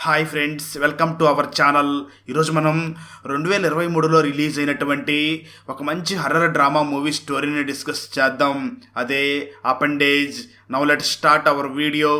Hi friends welcome to our channel ఈరోజు మనం రెండు వేల ఇరవై మూడులో రిలీజ్ అయినటువంటి ఒక మంచి హర్రర్ డ్రామా మూవీ స్టోరీని డిస్కస్ చేద్దాం. అదే Appendage now let start our video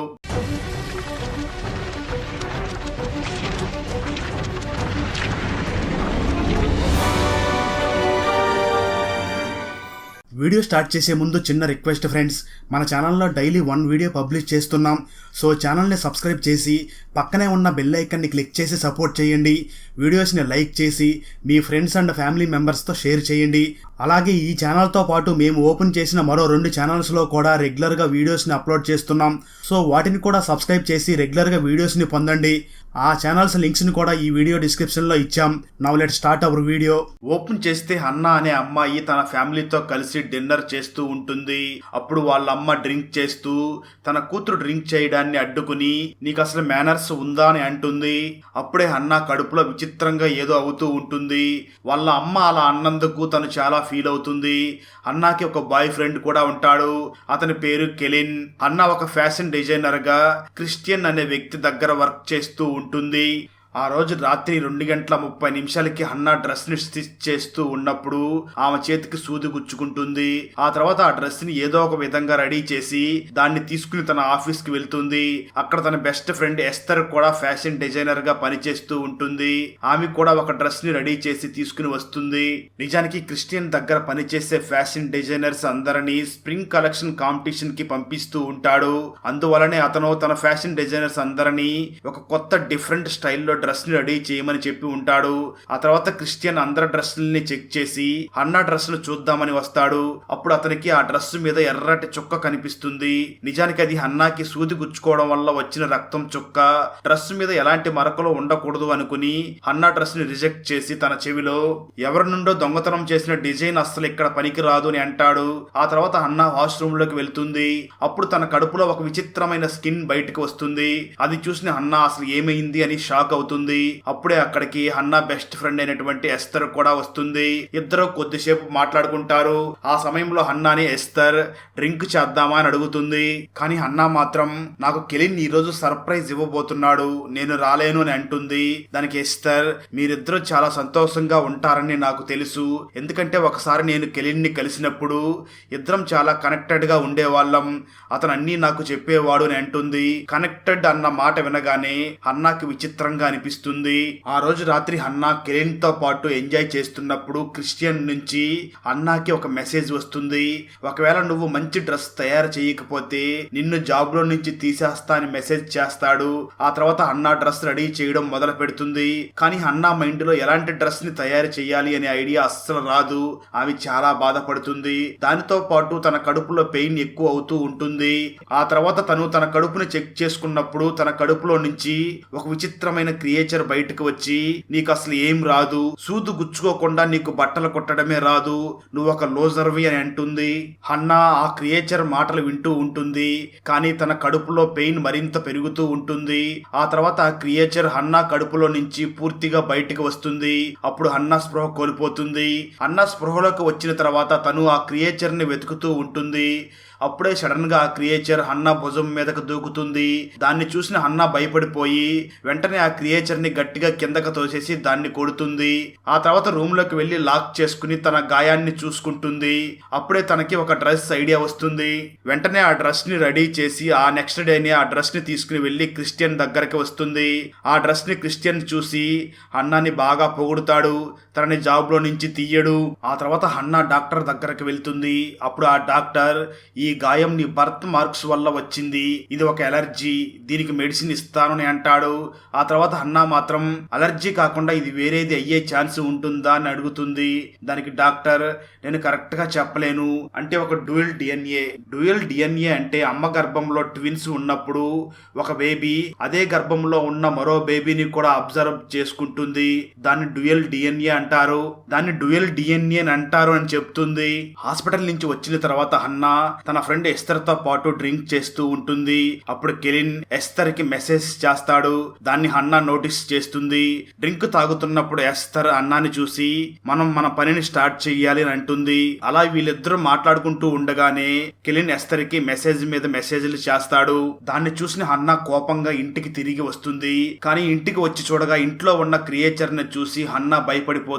video start చేసే ముందు చిన్న రిక్వెస్ట్ ఫ్రెండ్స్ మన ఛానల్లో డైలీ వన్ వీడియో పబ్లిష్ చేస్తున్నాం. సో ఛానల్ని సబ్స్క్రైబ్ చేసి పక్కనే ఉన్న బెల్ ఐకన్ని క్లిక్ చేసి సపోర్ట్ చేయండి. వీడియోస్ని లైక్ చేసి మీ ఫ్రెండ్స్ అండ్ ఫ్యామిలీ మెంబర్స్తో షేర్ చేయండి. అలాగే ఈ ఛానల్తో పాటు మేము ఓపెన్ చేసిన మరో రెండు ఛానల్స్లో కూడా రెగ్యులర్గా వీడియోస్ని అప్లోడ్ చేస్తున్నాం. సో వాటిని కూడా సబ్స్క్రైబ్ చేసి రెగ్యులర్గా వీడియోస్ని పొందండి. ఆ ఛానల్స్ లింక్స్ని కూడా ఈ వీడియో డిస్క్రిప్షన్లో ఇచ్చాం. Now let start our video. Open చేస్తే అన్న అనే అమ్మాయి తన ఫ్యామిలీతో కలిసి డిన్నర్ చేస్తూ ఉంటుంది. అప్పుడు వాళ్ళ అమ్మ డ్రింక్ చేస్తూ తన కూతురు డ్రింక్ చేయడాన్ని అడ్డుకుని నీకు అసలు మేనర్స్ ఉందా? అని అంటుంది. అప్పుడే అన్న కడుపులో విచిత్రంగా ఏదో అవుతూ ఉంటుంది. వాళ్ళ అమ్మ అలా అన్నందుకు తను చాలా ఫీల్ అవుతుంది. అన్నాకి ఒక బాయ్ ఫ్రెండ్ కూడా ఉంటాడు. అతని పేరు కెలిన్. అన్న ఒక ఫ్యాషన్ డిజైనర్గా క్రిస్టియన్ అనే వ్యక్తి దగ్గర వర్క్ చేస్తూ ఉంటుంది. ఆ రోజు రాత్రి రెండు గంటల ముప్పై నిమిషాలకి హన్నా డ్రెస్ని స్టిచ్ చేస్తూ ఉన్నప్పుడు ఆమె చేతికి సూది గుచ్చుకుంటుంది. ఆ తర్వాత ఆ డ్రెస్ని ఏదో ఒక విధంగా రెడీ చేసి దాన్ని తీసుకుని తన ఆఫీస్కి వెళ్తుంది. అక్కడ తన బెస్ట్ ఫ్రెండ్ ఎస్తర్ కూడా ఫ్యాషన్ డిజైనర్గా పనిచేస్తూ ఉంటుంది. ఆమె కూడా ఒక డ్రెస్ని రెడీ చేసి తీసుకుని వస్తుంది. నిజానికి క్రిస్టియన్ దగ్గర పనిచేసే ఫ్యాషన్ డిజైనర్స్ అందరినీ స్ప్రింగ్ కలెక్షన్ కాంపిటీషన్కి పంపిస్తూ ఉంటాడు. అందువలనే అతను తన ఫ్యాషన్ డిజైనర్స్ అందరినీ ఒక కొత్త డిఫరెంట్ స్టైల్లో డ్రెస్ని రెడీ చేయమని చెప్పి ఉంటాడు. ఆ తర్వాత క్రిస్టియన్ అందరి డ్రెస్సుల్ని చెక్ చేసి అన్న డ్రెస్ చూద్దామని వస్తాడు. అప్పుడు అతనికి ఆ డ్రెస్ మీద ఎర్రటి చుక్క కనిపిస్తుంది. నిజానికి అది అన్నాకి సూది గుచ్చుకోవడం వల్ల వచ్చిన రక్తం చుక్క. డ్రెస్ మీద ఎలాంటి మరకలు ఉండకూడదు అనుకుని అన్న డ్రెస్ని రిజెక్ట్ చేసి తన చెవిలో ఎవరి నుండో దొంగతనం చేసిన డిజైన్ అస్సలు ఇక్కడ పనికి రాదు అని అంటాడు. ఆ తర్వాత అన్న వాష్రూమ్లోకి వెళ్తుంది. అప్పుడు తన కడుపులో ఒక విచిత్రమైన స్కిన్ బయటకు వస్తుంది. అది చూసిన అన్న అసలు ఏమైంది? అని షాక్ అవుతుంది అప్పుడే అక్కడికి హన్నా బెస్ట్ ఫ్రెండ్ అయినటువంటి ఎస్తర్ కూడా వస్తుంది. ఇద్దరు కొద్దిసేపు మాట్లాడుకుంటారు. ఆ సమయంలో హన్నాని ఎస్తర్ డ్రింక్ చేద్దామా? అని అడుగుతుంది. కానీ హన్నా మాత్రం నాకు కెలిన్ ఈ రోజు సర్ప్రైజ్ ఇవ్వబోతున్నాడు. నేను రాలేను అని అంటుంది. దానికి ఎస్తర్ మీరిద్దరూ చాలా సంతోషంగా ఉంటారని నాకు తెలుసు. ఎందుకంటే ఒకసారి నేను కెలిన్ని కలిసినప్పుడు ఇద్దరం చాలా కనెక్టెడ్గా ఉండేవాళ్ళం. అతను అన్నీ నాకు చెప్పేవాడు అని అంటుంది. కనెక్టెడ్ అన్న మాట వినగానే హన్నాకి విచిత్రంగా అనిపిస్తుంది. ఆ రోజు రాత్రి హన్నా కిరణ్తో పాటు ఎంజాయ్ చేస్తున్నప్పుడు క్రిస్టియన్ నుంచి అన్నాకి ఒక మెసేజ్ వస్తుంది. ఒకవేళ నువ్వు మంచి డ్రెస్ తయారు చేయకపోతే నిన్ను జాబ్లో నుంచి తీసేస్తా అని మెసేజ్ చేస్తాడు. ఆ తర్వాత అన్నా డ్రెస్ రెడీ చేయడం మొదలు పెడుతుంది. కానీ అన్నా మైండ్లో ఎలాంటి డ్రెస్ని తయారు చేయాలి అనే ఐడియా అస్సలు రాదు. ఆమె చాలా బాధపడుతుంది. దానితో పాటు తన కడుపులో పెయిన్ ఎక్కువ అవుతూ ఉంటుంది. ఆ తర్వాత తను తన కడుపుని చెక్ చేసుకున్నప్పుడు తన కడుపులో నుంచి ఒక విచిత్రమైన క్రియేచర్ బయటకు వచ్చి నీకు అసలు ఏం రాదు? సూదు గుచ్చుకోకుండా నీకు బట్టలు కొట్టడమే రాదు. నువ్వు ఒక లోజర్వి అని అంటుంది. హన్నా ఆ క్రియేచర్ మాటలు వింటూ ఉంటుంది. కానీ తన కడుపులో పెయిన్ మరింత పెరుగుతూ ఉంటుంది. ఆ తర్వాత ఆ క్రియేచర్ హన్నా కడుపులో నుంచి పూర్తిగా బయటకు వస్తుంది. అప్పుడు హన్నా స్పృహ కోల్పోతుంది. అన్న స్పృహలోకి వచ్చిన తర్వాత తను ఆ క్రియేచర్ని వెతుకుతూ ఉంటుంది. అప్పుడే సడన్గా క్రియేచర్ హన్నా భుజం మీదకు దూకుతుంది. దాన్ని చూసిన హన్నా భయపడిపోయి వెంటనే ఆ క్రియేచర్ని గట్టిగా కిందకు తోసేసి దాన్ని కొడుతుంది. ఆ తర్వాత రూమ్లోకి వెళ్ళి లాక్ చేసుకుని తన గాయాన్ని చూసుకుంటుంది. అప్పుడే తనకి ఒక డ్రెస్ ఐడియా వస్తుంది. వెంటనే ఆ డ్రెస్ని రెడీ చేసి ఆ నెక్స్ట్ డేని ఆ డ్రెస్ని తీసుకుని వెళ్ళి క్రిస్టియన్ దగ్గరికి వస్తుంది. ఆ డ్రెస్ని క్రిస్టియన్ చూసి అన్నాన్ని బాగా పొగుడుతాడు. తనని జాబ్లో నుంచి తీయడు. ఆ తర్వాత హన్నా డాక్టర్ దగ్గరకు వెళ్తుంది. అప్పుడు ఆ డాక్టర్ ఈ గాయం నీ బర్త్ మార్క్స్ వల్ల వచ్చింది. ఇది ఒక ఎలర్జీ. దీనికి మెడిసిన్ ఇస్తానని అంటాడు. ఆ తర్వాత హన్నా మాత్రం అలర్జీ కాకుండా ఇది వేరేది అయ్యే ఛాన్స్ ఉంటుందా అని అడుగుతుంది. దానికి డాక్టర్ నేను కరెక్ట్గా చెప్పలేను అంటే ఒక డ్యూయల్ డిఎన్ఏ. డ్యూయల్ డిఎన్ఏ అంటే అమ్మ గర్భంలో ట్విన్స్ ఉన్నప్పుడు ఒక బేబీ అదే గర్భంలో ఉన్న మరో బేబీని కూడా అబ్జర్వ్ చేసుకుంటుంది. దాన్ని డ్యూయల్ డిఎన్ఏ అంటారు. దాన్ని డ్యూయల్ డిఎన్ఏ అని అంటారు అని చెప్తుంది. హాస్పిటల్ నుంచి వచ్చిన తర్వాత హన్నా తన ఫ్రెండ్ ఎస్తర్తో పాటు డ్రింక్ చేస్తూ ఉంటుంది. అప్పుడు కెలిన్ ఎస్తర్కి మెసేజ్ చేస్తాడు. దాన్ని హన్నా నోటీస్ చేస్తుంది. డ్రింక్ తాగుతున్నప్పుడు ఎస్తర్ అన్నాని చూసి మనం మన పనిని స్టార్ట్ చెయ్యాలి అని అంటుంది. అలా వీళ్ళిద్దరూ మాట్లాడుకుంటూ ఉండగానే కెలిన్ ఎస్తర్కి మెసేజ్ మీద మెసేజ్లు చేస్తాడు. దాన్ని చూసిన హన్నా కోపంగా ఇంటికి తిరిగి వస్తుంది. కానీ ఇంటికి వచ్చి చూడగా ఇంట్లో ఉన్న క్రియేచర్ని చూసి హన్నా భయపడిపోతుంది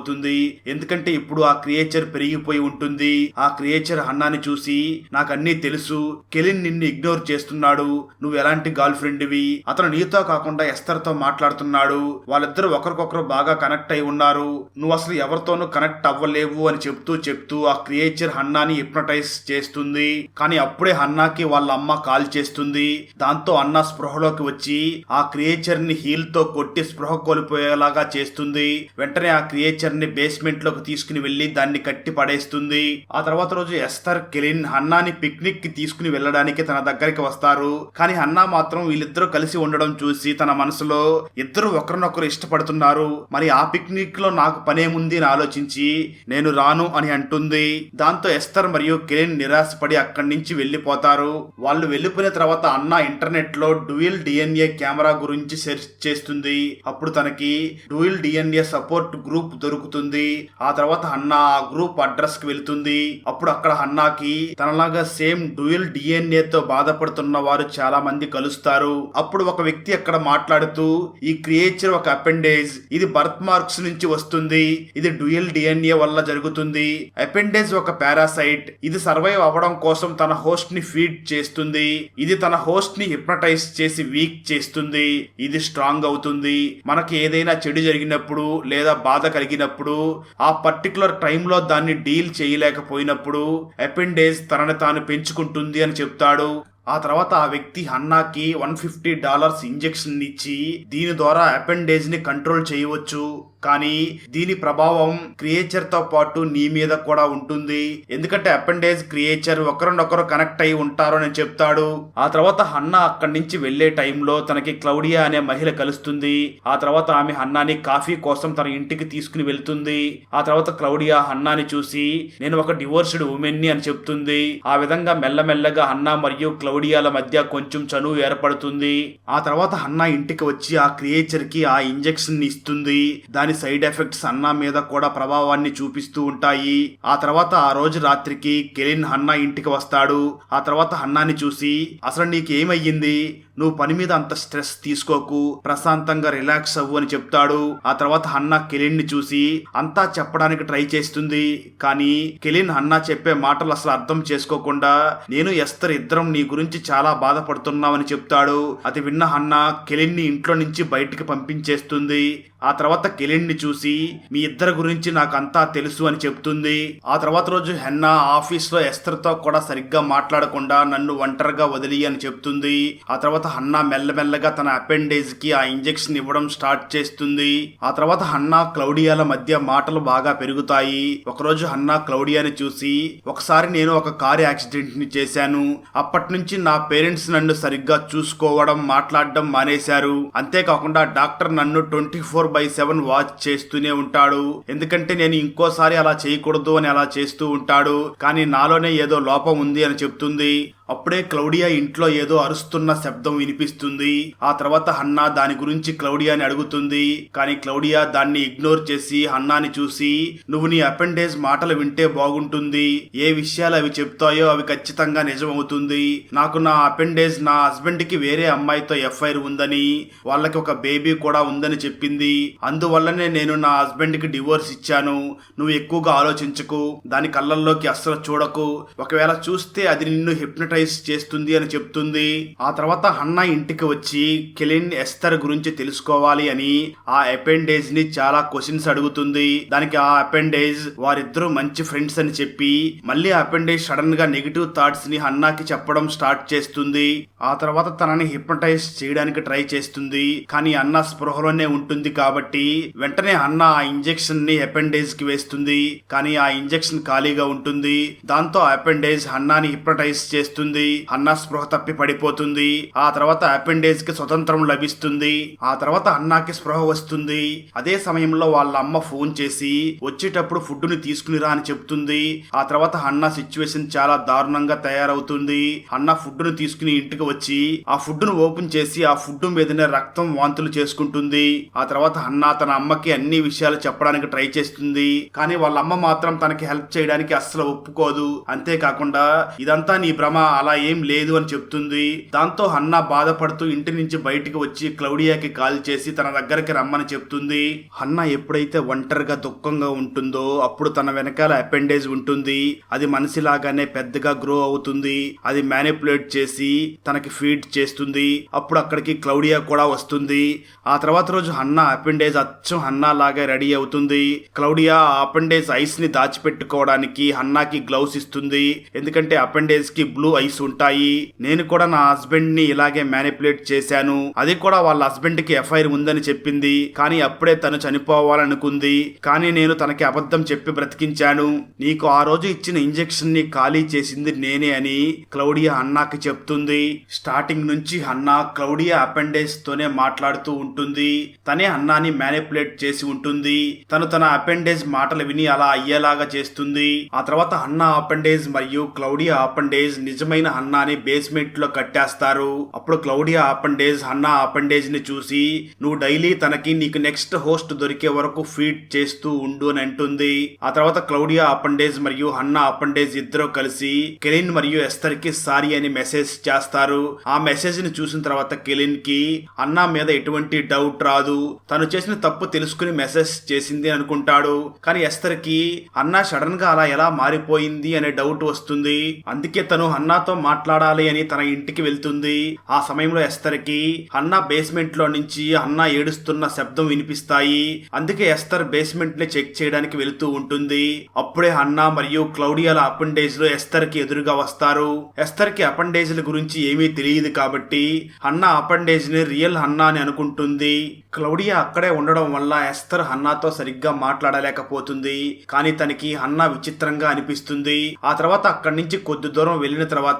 ఎందుకంటే ఇప్పుడు ఆ క్రియేచర్ పెరిగిపోయి ఉంటుంది. ఆ క్రియేచర్ హన్నాని చూసి నాకన్నీ తెలుసు. కెలిన్ నిన్ను ఇగ్నోర్ చేస్తున్నాడు. నువ్వు ఎలాంటి గర్ల్ ఫ్రెండ్వి? అతను నీతో కాకుండా ఎస్తర్తో మాట్లాడుతున్నాడు. వాళ్ళిద్దరూ ఒకరికొకరు బాగా కనెక్ట్ అయి ఉన్నారు. నువ్వు అసలు ఎవరితోనూ కనెక్ట్ అవ్వలేవు అని చెప్తూ చెప్తూ ఆ క్రియేచర్ హన్నాని హిప్నటైజ్ చేస్తుంది. కానీ అప్పుడే హన్నాకి వాళ్ళ అమ్మ కాల్ చేస్తుంది. దాంతో అన్న స్పృహలోకి వచ్చి ఆ క్రియేచర్ని హీల్తో కొట్టి స్పృహ కోల్పోయేలాగా చేస్తుంది. వెంటనే ఆ క్రియేచర్ ని బేస్మెంట్లోకి తీసుకుని వెళ్ళి దాన్ని కట్టి పడేస్తుంది. ఆ తర్వాత రోజు ఎస్తర్ కెలిన్ హన్నాని పిక్నిక్కి తీసుకుని వెళ్ళడానికి తన దగ్గరికి వస్తారు. కానీ హన్నా మాత్రం వీళ్ళిద్దరూ కలిసి ఉండడం చూసి తన మనసులో ఇద్దరు ఒకరినొకరు ఇష్టపడుతున్నారు. మరి ఆ పిక్నిక్లో నాకు పనేముంది అని ఆలోచించి నేను రాను అని అంటుంది. దాంతో ఎస్తర్ మరియు కెలిన్ నిరాశపడి అక్కడి నుంచి వెళ్ళిపోతారు. వాళ్ళు వెళ్ళిపోయిన తర్వాత అన్న ఇంటర్నెట్లో డ్యూయల్ డిఎన్ఏ కెమెరా గురించి సెర్చ్ చేస్తుంది. అప్పుడు తనకి డ్యూయల్ డిఎన్ఏ సపోర్ట్ గ్రూప్ దొరుకుతుంది. ఆ తర్వాత హన్నా ఆ గ్రూప్ అడ్రస్కి వెళ్తుంది. అప్పుడు అక్కడ హన్నాకి తనలాగా సేమ్ డ్యూయల్ డిఎన్ఏ తో బాధపడుతున్న వారు చాలా మంది కలుస్తారు. అప్పుడు ఒక వ్యక్తి అక్కడ మాట్లాడుతూ ఈ క్రియేచర్ ఒక అపెండేజ్ ఇది బర్త్ మార్క్స్ నుంచి వస్తుంది. ఇది డ్యూయల్ డిఎన్ఏ వల్ల జరుగుతుంది. అపెండేజ్ ఒక పారాసైట్ ఇది సర్వైవ్ అవ్వడం కోసం తన హోస్ట్ని ఫీడ్ చేస్తుంది. ఇది తన హోస్ట్ని హిప్నటైజ్ చేసి వీక్ చేస్తుంది. ఇది స్ట్రాంగ్ అవుతుంది. మనకి ఏదైనా చెడు జరిగినప్పుడు లేదా బాధ కలిగినప్పుడు ఆ పర్టికులర్ టైంలో దాన్ని డీల్ చేయలేకపోయినప్పుడు అపెండేజ్ తనని తాను పెంచుకుంటుంది అని చెప్తాడు. ఆ తర్వాత ఆ వ్యక్తి హన్నాకి వన్ ఫిఫ్టీ డాలర్స్ ఇంజెక్షన్ ఇచ్చి దీని ద్వారా అపెండేజ్ని కంట్రోల్ చేయవచ్చు. కానీ దీని ప్రభావం క్రియేచర్తో పాటు నీ మీద కూడా ఉంటుంది. ఎందుకంటే అపెండేజ్ క్రియేచర్ ఒకరినొకరు కనెక్ట్ అయి ఉంటారు అని చెప్తాడు. ఆ తర్వాత హన్నా అక్కడి నుంచి వెళ్ళే టైంలో తనకి క్లౌడియా అనే మహిళ కలుస్తుంది. ఆ తర్వాత ఆమె హన్నాని కాఫీ కోసం తన ఇంటికి తీసుకుని వెళ్తుంది. ఆ తర్వాత క్లౌడియా హన్నాని చూసి నేను ఒక డివోర్స్డ్ ఉమెన్ని అని చెప్తుంది. ఆ విధంగా మెల్లమెల్లగా హన్నా మరియు క్లౌడియాల మధ్య కొంచెం చనువు ఏర్పడుతుంది. ఆ తర్వాత హన్నా ఇంటికి వచ్చి ఆ క్రియేచర్కి ఆ ఇంజెక్షన్ ఇస్తుంది. దాని సైడ్ ఎఫెక్ట్స్ అన్నా మీద కూడా ప్రభావాన్ని చూపిస్తూ ఉంటాయి. ఆ తర్వాత ఆ రోజు రాత్రికి కెలిన్ హన్నా ఇంటికి వస్తాడు. ఆ తర్వాత హన్నాని చూసి అసలు నీకేమయ్యింది నువ్వు పని మీద అంత స్ట్రెస్ తీసుకోకు ప్రశాంతంగా రిలాక్స్ అవ్వు అని చెప్తాడు. ఆ తర్వాత హన్నా కెలిన్ని చూసి అంతా చెప్పడానికి ట్రై చేస్తుంది. కానీ కెలిన్ హన్నా చెప్పే మాటలు అసలు అర్థం చేసుకోకుండా నేను ఎస్తర్ ఇద్దరం నీ గురించి చాలా బాధపడుతున్నామని చెప్తాడు. అది విన్న హన్నా కెలిన్ని ఇంట్లో నుంచి బయటికి పంపించేస్తుంది. ఆ తర్వాత కెలిన్ని చూసి మీ ఇద్దరి గురించి నాకు అంతా తెలుసు అని చెప్తుంది. ఆ తర్వాత రోజు హెన్నా ఆఫీస్లో ఎస్తర్తో కూడా సరిగ్గా మాట్లాడకుండా నన్ను ఒంటరిగా వదిలి అని చెప్తుంది. ఆ తర్వాత హన్నా మెల్లమెల్లగా తన అపెండేజ్కి ఆ ఇంజెక్షన్ ఇవ్వడం స్టార్ట్ చేస్తుంది. ఆ తర్వాత హన్నా క్లౌడియాల మధ్య మాటలు బాగా పెరుగుతాయి. ఒకరోజు హన్నా క్లౌడియాని చూసి ఒకసారి నేను ఒక కారు యాక్సిడెంట్ని చేశాను. అప్పటి నుంచి నా పేరెంట్స్ నన్ను సరిగ్గా చూసుకోవడం మాట్లాడడం మానేశారు. అంతేకాకుండా డాక్టర్ నన్ను twenty four by seven watch చేస్తూనే ఉంటాడు. ఎందుకంటే నేను ఇంకోసారి అలా చేయకూడదు అని అలా చేస్తూ ఉంటాడు. కానీ నాలోనే ఏదో లోపం ఉంది అని చెప్తుంది. అప్పుడే క్లౌడియా ఇంట్లో ఏదో అరుస్తున్న శబ్దం వినిపిస్తుంది. ఆ తర్వాత హన్నా దాని గురించి క్లౌడియాని అడుగుతుంది. కానీ క్లౌడియా దాన్ని ఇగ్నోర్ చేసి హన్నాని చూసి నువ్వు నీ అపెండేజ్ మాటలు వింటే బాగుంటుంది. ఏ విషయాలు అవి చెప్తాయో అవి ఖచ్చితంగా నిజమవుతుంది. నాకు నా అపెండేజ్ నా హస్బెండ్కి వేరే అమ్మాయితో ఎఫ్ఐఆర్ ఉందని వాళ్ళకి ఒక బేబీ కూడా ఉందని చెప్పింది. అందువల్లనే నేను నా హస్బెండ్కి డివోర్స్ ఇచ్చాను. నువ్వు ఎక్కువగా ఆలోచించకు. దాని కళ్ళల్లోకి అస్సలు చూడకు. ఒకవేళ చూస్తే అది నిన్ను హిప్నటైజ్ చేస్తుంది అని చెప్తుంది. ఆ తర్వాత హన్నా ఇంటికి వచ్చి కెలిన్ ఎస్తర్ గురించి తెలుసుకోవాలి అని ఆ అపెండేజ్ని చాలా క్వశ్చన్స్ అడుగుతుంది. దానికి ఆ అపెండేజ్ వారిద్దరూ మంచి ఫ్రెండ్స్ అని చెప్పి మళ్ళీ ఆ అపెండేజ్ సడన్గా నెగిటివ్ థాట్స్ని హన్నాకి చెప్పడం స్టార్ట్ చేస్తుంది. ఆ తర్వాత తనని హిప్నటైజ్ చేయడానికి ట్రై చేస్తుంది. కానీ అన్న స్పృహలోనే ఉంటుంది కాబట్టి వెంటనే అన్న ఆ ఇంజెక్షన్ని అపెండేజ్కి వేస్తుంది. కానీ ఆ ఇంజెక్షన్ ఖాళీగా ఉంటుంది. దాంతో అపెండేజ్ హన్నాని హిప్నటైజ్ చేస్తుంది. లభిస్తుంది. హన్నా స్పృహ తప్పి పడిపోతుంది. ఆ తర్వాత అపెండేజ్కి స్వతంత్రం లభిస్తుంది. ఆ తర్వాత అన్నాకి స్పృహ వస్తుంది. అదే సమయంలో వాళ్ళ అమ్మ ఫోన్ చేసి వచ్చేటప్పుడు ఫుడ్ని తీసుకునిరా అని చెప్తుంది. ఆ తర్వాత అన్న సిచ్యువేషన్ చాలా దారుణంగా తయారవుతుంది. అన్న ఫుడ్ను తీసుకుని ఇంటికి వచ్చి ఆ ఫుడ్ను ఓపెన్ చేసి ఆ ఫుడ్ మీదనే రక్తం వాంతులు చేసుకుంటుంది. ఆ తర్వాత అన్న తన అమ్మకి అన్ని విషయాలు చెప్పడానికి ట్రై చేస్తుంది. కానీ వాళ్ళ అమ్మ మాత్రం తనకి హెల్ప్ చేయడానికి అస్సలు ఒప్పుకోదు. అంతేకాకుండా ఇదంతా నీ భ్రమ. అలా ఏం లేదు అని చెప్తుంది. దాంతో హన్నా బాధపడుతూ ఇంటి నుంచి బయటికి వచ్చి క్లౌడియాకి కాల్ చేసి తన దగ్గరికి రమ్మని చెప్తుంది. హన్నా ఎప్పుడైతే ఒంటరిగా దుఃఖంగా ఉంటుందో అప్పుడు తన వెనకాల అపెండేజ్ ఉంటుంది. అది మనిషిలాగానే పెద్దగా గ్రో అవుతుంది. అది మ్యానిపులేట్ చేసి తనకి ఫీడ్ చేస్తుంది. అప్పుడు అక్కడికి క్లౌడియా కూడా వస్తుంది. ఆ తర్వాత రోజు హన్నా అపెండేజ్ అచ్చం హన్నా లాగా రెడీ అవుతుంది. క్లౌడియా ఆ అపెండేజ్ ఐస్ని దాచిపెట్టుకోవడానికి హన్నాకి గ్లౌస్ ఇస్తుంది. ఎందుకంటే అపెండేజ్కి బ్లూ వయసు ఉంటాయి నేను కూడా నా హస్బెండ్ని ఇలాగే మ్యానిపులేట్ చేశాను. అది కూడా వాళ్ళ హస్బెండ్కి ఎఫ్ఐఆర్ ఉందని చెప్పింది. కానీ అప్పుడే తను చనిపోవాలనుకుంది. కానీ నేను తనకి అబద్ధం చెప్పి బ్రతికించాను. నీకు ఆ రోజు ఇచ్చిన ఇంజెక్షన్ని ఖాళీ చేసింది నేనే అని క్లౌడియా అన్నాకి చెప్తుంది. స్టార్టింగ్ నుంచి హన్నా క్లౌడియా అపెండేజ్ తోనే మాట్లాడుతూ ఉంటుంది. తనే అన్నాని మ్యానిపులేట్ చేసి ఉంటుంది. తను తన అపెండేజ్ మాటలు విని అలా అయ్యేలాగా చేస్తుంది. ఆ తర్వాత అన్నా అపెండేజ్ మరియు క్లౌడియా అపెండేజ్ నిజం నిజమైన హన్నాని బేస్మెంట్లో కట్టేస్తారు. అప్పుడు క్లౌడియా అపెండేజ్ హన్నా అపెండేజ్ని చూసి నువ్వు డైలీ తనకి నీకు నెక్స్ట్ హోస్ట్ దొరికే వరకు ఫీడ్ చేస్తూ ఉండు అని అంటుంది. ఆ తర్వాత క్లౌడియా అపెండేజ్ మరియు హన్నా అపెండేజ్ ఇద్దరు కలిసి కెలిన్ మరియు ఎస్తర్కి సారీ అని మెసేజ్ చేస్తారు. ఆ మెసేజ్ని చూసిన తర్వాత కెలిన్కి అన్నా మీద ఎటువంటి డౌట్ రాదు. తను చేసిన తప్పు తెలుసుకుని మెసేజ్ చేసింది అనుకుంటాడు. కానీ ఎస్తర్కి అన్నా సడన్గా అలా ఎలా మారిపోయింది అనే డౌట్ వస్తుంది. అందుకే తను అన్నా హన్నాతో మాట్లాడాలి అని తన ఇంటికి వెళ్తుంది. ఆ సమయంలో ఎస్తర్కి హన్నా బేస్మెంట్లో నుంచి హన్నా ఏడుస్తున్న శబ్దం వినిపిస్తాయి. అందుకే ఎస్తర్ బేస్మెంట్ని చెక్ చేయడానికి వెళుతూ ఉంటుంది. అప్పుడే హన్నా మరియు క్లౌడియాల అపెండేజ్లో ఎస్తర్కి ఎదురుగా వస్తారు. ఎస్తర్కి అపెండేజ్ల గురించి ఏమీ తెలియదు కాబట్టి హన్నా అపెండేజ్ని రియల్ హన్నా అని అనుకుంటుంది. క్లౌడియా అక్కడే ఉండడం వల్ల ఎస్తర్ హన్నాతో సరిగ్గా మాట్లాడలేకపోతుంది. కానీ తనకి హన్నా విచిత్రంగా అనిపిస్తుంది. ఆ తర్వాత అక్కడి నుంచి కొద్ది దూరం వెళ్ళిన తర్వాత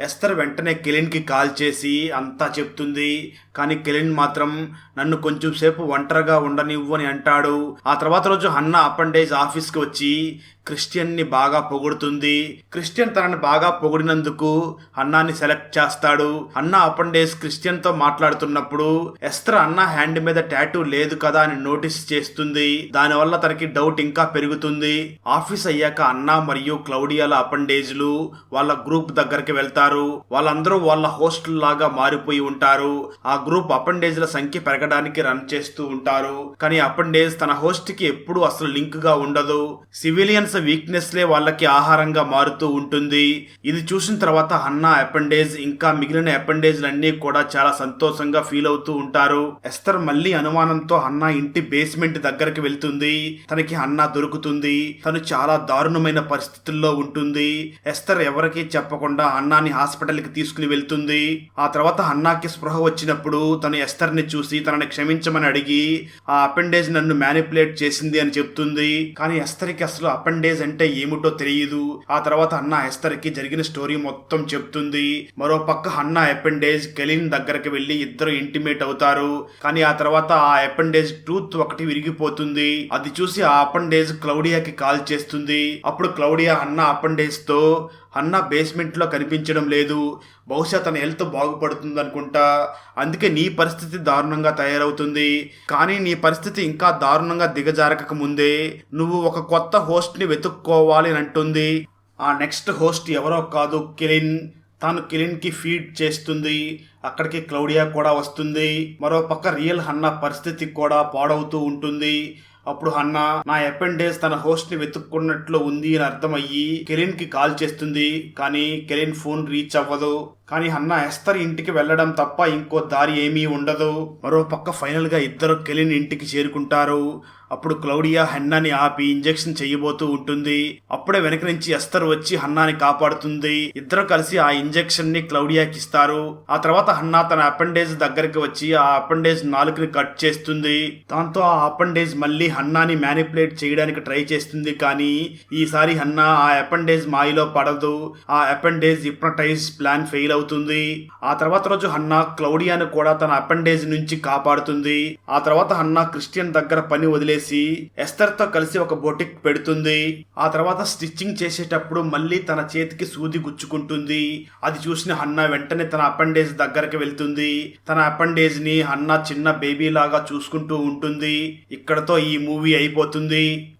ఎస్తర్ వెంటనే కెలిన్కి కాల్ చేసి అంతా చెప్తుంది. కానీ కెలిన్ మాత్రం నన్ను కొంచెం సేపు ఒంటరిగా ఉండనివ్వు అని అంటాడు. ఆ తర్వాత రోజు హన్నా అపెండేజ్ ఆఫీస్కి వచ్చి క్రిస్టియన్ని బాగా పొగుడుతుంది. క్రిస్టియన్ తనని బాగా పొగిడినందుకు అన్నాని సెలెక్ట్ చేస్తాడు. అన్నా అపండేస్ క్రిస్టియన్తో మాట్లాడుతున్నప్పుడు ఎస్త్ర అన్నా హ్యాండ్ మీద టాటూ లేదు కదా అని నోటీస్ చేస్తుంది. దానివల్ల తనకి డౌట్ ఇంకా పెరుగుతుంది. ఆఫీస్ అయ్యాక అన్నా మరియు క్లౌడియాల అపెండేజ్లు వాళ్ళ గ్రూప్ దగ్గరికి వెళ్తారు. వాళ్ళందరూ వాళ్ళ హోస్టల్ లాగా మారిపోయి ఉంటారు. ఆ గ్రూప్ అపెండేజ్ల సంఖ్య పెరగడానికి రన్ చేస్తూ ఉంటారు. కానీ అపెండేజ్ తన హోస్ట్కి ఎప్పుడు అసలు లింక్గా ఉండదు. సివిలియన్స్ వీక్నెస్ లే వాళ్ళకి ఆహారంగా మారుతూ ఉంటుంది. ఇది చూసిన తర్వాత హన్నా అపెండేజ్ ఇంకా మిగిలిన అపెండేజ్లు అన్ని కూడా చాలా సంతోషంగా ఫీల్ అవుతూ ఉంటారు. ఎస్తర్ మళ్ళీ అనుమానంతో హన్నా ఇంటి బేస్మెంట్ దగ్గరికి వెళ్తుంది. తనకి హన్నా దొరుకుతుంది. తను చాలా దారుణమైన పరిస్థితుల్లో ఉంటుంది. ఎస్తర్ ఎవరికి చెప్పకుండా హన్నాని హాస్పిటల్కి తీసుకుని వెళ్తుంది. ఆ తర్వాత హన్నాకి స్పృహ వచ్చినప్పుడు తను ఎస్తర్ని చూసి తనని క్షమించమని అడిగి ఆ అపెండేజ్ నన్ను మ్యానిపులేట్ చేసింది అని చెప్తుంది. కానీ ఎస్తర్కి అసలు అపెండేజ్ అంటే ఏమిటో తెలియదు ఆ తర్వాత అన్నా ఎస్తర్కి జరిగిన స్టోరీ మొత్తం చెప్తుంది. మరో పక్క అన్నా అపెండేజ్ కెలిన్ దగ్గరికి వెళ్ళి ఇద్దరు ఇంటిమేట్ అవుతారు. కానీ ఆ తర్వాత ఆ అపెండేజ్ టూత్ ఒకటి విరిగిపోతుంది. అది చూసి ఆ అపెండేజ్ క్లౌడియాకి కాల్ చేస్తుంది. అప్పుడు క్లౌడియా హన్నా అపెండేజ్తో అన్న బేస్మెంట్లో కనిపించడం లేదు. బహుశా తన హెల్త్ బాగుపడుతుంది అనుకుంటా. అందుకే నీ పరిస్థితి దారుణంగా తయారవుతుంది. కానీ నీ పరిస్థితి ఇంకా దారుణంగా దిగజారక ముందే నువ్వు ఒక కొత్త హోస్ట్ని వెతుక్కోవాలి అని అంటుంది. ఆ నెక్స్ట్ హోస్ట్ ఎవరో కాదు కెలిన్. తాను కెలిన్కి ఫీడ్ చేస్తుంది. అక్కడికి క్లౌడియా కూడా వస్తుంది. మరో పక్క రియల్ అన్న పరిస్థితి కూడా పాడవుతూ ఉంటుంది. అప్పుడు హన్నా నా అపెండేజ్ తన హోస్ట్ని వెతుక్కున్నట్లు ఉంది అని అర్థమయ్యి కెలిన్కి కాల్ చేస్తుంది కానీ కెలిన్ ఫోన్ రీచ్ అవ్వదు. కానీ అన్న ఎస్తర్ ఇంటికి వెళ్ళడం తప్ప ఇంకో దారి ఏమీ ఉండదు. మరో పక్క ఫైనల్గా ఇద్దరు కెలిన్ ఇంటికి చేరుకుంటారు. అప్పుడు క్లౌడియా హన్నాని ఆపి ఇంజెక్షన్ చేయబోతూ ఉంటుంది. అప్పుడే వెనక నుంచి ఎస్తర్ వచ్చి హన్నాని కాపాడుతుంది. ఇద్దరు కలిసి ఆ ఇంజెక్షన్ని క్లౌడియాకి ఇస్తారు. ఆ తర్వాత హన్నా తన అపెండేజ్ దగ్గరికి వచ్చి ఆ అపెండేజ్ నాలుకని కట్ చేస్తుంది. దాంతో ఆ అపెండేజ్ మళ్ళీ హన్నాని మ్యానిపులేట్ చేయడానికి ట్రై చేస్తుంది కానీ ఈసారి హన్నా ఆ అపెండేజ్ మాయలో పడదు. ఆ అపెండేజ్ హిప్నటైజ్ ప్లాన్ ఫెయిల్ అవుతుంది. ఆ తర్వాత రోజు హన్నా క్లౌడియాను కూడా తన అపెండేజ్ నుంచి కాపాడుతుంది. ఆ తర్వాత హన్నా క్రిస్టియన్ దగ్గర పని వదిలేసి ఎస్తర్తో కలిసి ఒక బొటిక్ పెడుతుంది. ఆ తర్వాత స్టిచ్చింగ్ చేసేటప్పుడు మళ్ళీ తన చేతికి సూది గుచ్చుకుంటుంది. అది చూసిన హన్నా వెంటనే తన అపెండేజ్ దగ్గరికి వెళ్తుంది. తన అపెండేజ్ని హన్నా చిన్న బేబీ లాగా చూసుకుంటూ ఉంటుంది. ఇక్కడతో ఈ మూవీ అయిపోతుంది.